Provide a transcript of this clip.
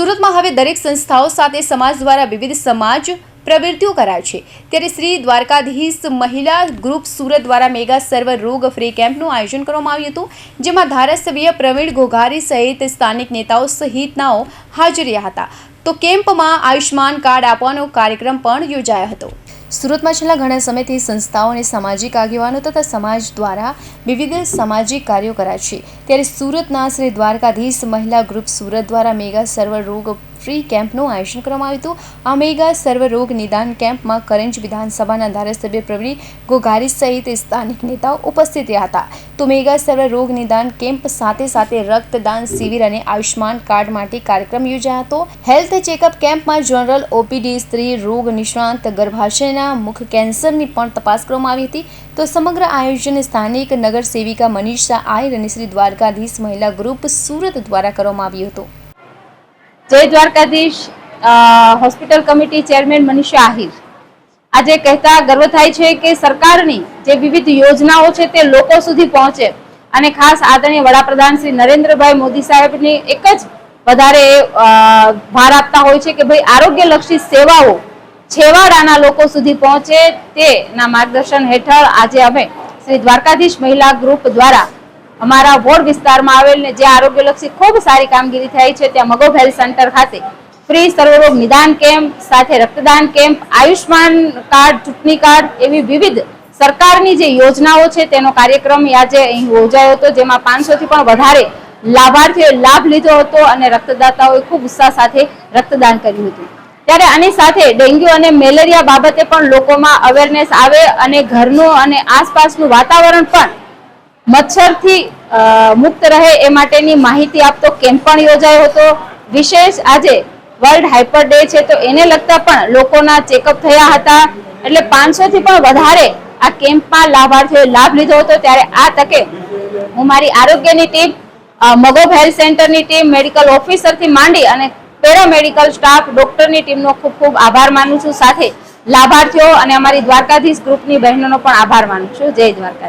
સુરતમાં હવે દરેક સંસ્થાઓ સાથે સમાજ દ્વારા વિવિધ સમાજ પ્રવૃત્તિઓ કરાય છે. ત્યારે શ્રી દ્વારકાધીશ મહિલા ગ્રુપ સુરત દ્વારા મેગા સર્વ રોગ ફ્રી કેમ્પનું આયોજન કરવામાં આવ્યું હતું, જેમાં ધારાસભ્ય પ્રવીણ ઘોઘારી સહિત સ્થાનિક નેતાઓ સહિતનાઓ હાજર રહ્યા હતા. તો કેમ્પમાં આયુષ્માન કાર્ડ આપવાનો કાર્યક્રમ પણ યોજાયો હતો. સુરતમાં છેલ્લા ઘણા સમયથી સંસ્થાઓ અને સામાજિક આગેવાનો તથા સમાજ દ્વારા વિવિધ સામાજિક કાર્યો કરાય છે. ત્યારે સુરતના શ્રી દ્વારકાધીશ મહિલા ગ્રુપ સુરત દ્વારા મેગા સર્વ રોગ ફ્રી કેમ્પનું આયોજન કરવામાં આવ્યું હતું. આ મેગા સર્વ રોગ નિદાન કેમ્પમાં કરંજ વિધાનસભાના ધારાસભ્ય પ્રવીણ ગોઘારી સહિત સ્થાનિક નેતાઓ ઉપસ્થિત રહ્યા હતા. તો મેગા સર્વરોગ નિદાન કેમ્પ સાથે સાથે રક્તદાન શિબિર અને આયુષ્માન કાર્ડ માટે કાર્યક્રમ યોજાયો હતો. હેલ્થ ચેકઅપ કેમ્પમાં જનરલ ઓપીડી, સ્ત્રી રોગ નિષ્ણાંત ગર્ભાશયના મુખ કેન્સરની પણ તપાસ કરવામાં આવી હતી. તો સમગ્ર આયોજન સ્થાનિક નગર સેવિકા મનીષા આયર અને શ્રી દ્વારકાધીશ મહિલા ગ્રુપ સુરત દ્વારા કરવામાં આવ્યું હતું. Jay Dwarkadhish hospital committee chairman Manisha Ahir. આજે કહેતા ગર્વ થાય છે કે સરકારની જે વિવિધ યોજનાઓ છે તે લોકો સુધી પહોંચે અને ખાસ આદરણીય વડાપ્રધાન શ્રી નરેન્દ્રભાઈ મોદી સાહેબની એક જ વધારે ભાર આપતા હોય છે કે ભાઈ આરોગ્યલક્ષી સેવાઓ છેવાડાના લોકો સુધી પહોંચે તેના માર્ગદર્શન હેઠળ આજે અમે શ્રી દ્વારકાધીશ મહિલા ગ્રુપ દ્વારા અમારા વોર્ડ વિસ્તારમાં આવેલ જે આરોગ્યલક્ષી ખૂબ સારી કામગીરી થઈ છે, ત્યાં મગોબ હેલ્થ સેન્ટર ખાતે ફ્રી સર્વરોગ નિદાન કેમ્પ, સાથે રક્તદાન કેમ્પ આયુષ્માન કાર્ડ, ચૂંટણી કાર્ડ એવી વિવિધ સરકારની જે યોજનાઓ છે, તેનો કાર્યક્રમ આજે અહીં યોજાયો હતો, જેમાં પાંચસોથી પણ વધારે લાભાર્થીઓએ લાભ લીધો હતો અને રક્તદાતાઓએ ખૂબ ઉત્સાહ સાથે રક્તદાન કર્યું હતું. ત્યારે આની સાથે ડેન્ગ્યુ અને મેલેરિયા બાબતે પણ લોકોમાં અવેરનેસ આવે અને ઘરનું અને આસપાસનું વાતાવરણ પણ મચ્છરથી મુક્ત રહે એ માટેની માહિતી આપતો કેમ્પ પણ યોજાયો હતો. વિશેષ આજે વર્લ્ડ હાઇપર ડે છે તો એને લગતા પણ લોકોના ચેકઅપ થયા હતા. એટલે પાંચસોથી પણ વધારે આ કેમ્પમાં લાભાર્થીઓએ લાભ લીધો હતો. ત્યારે આ તકે હું મારી આરોગ્યની ટીમ મગોબ હેલ્થ સેન્ટરની ટીમ, મેડિકલ ઓફિસરથી માંડી અને પેરામેડિકલ સ્ટાફ ડોક્ટરની ટીમનો ખૂબ ખૂબ આભાર માનું છું. સાથે લાભાર્થીઓ અને અમારી દ્વારકાધીશ ગ્રુપની બહેનોનો પણ આભાર માનું છું. જય દ્વારકાધીશ.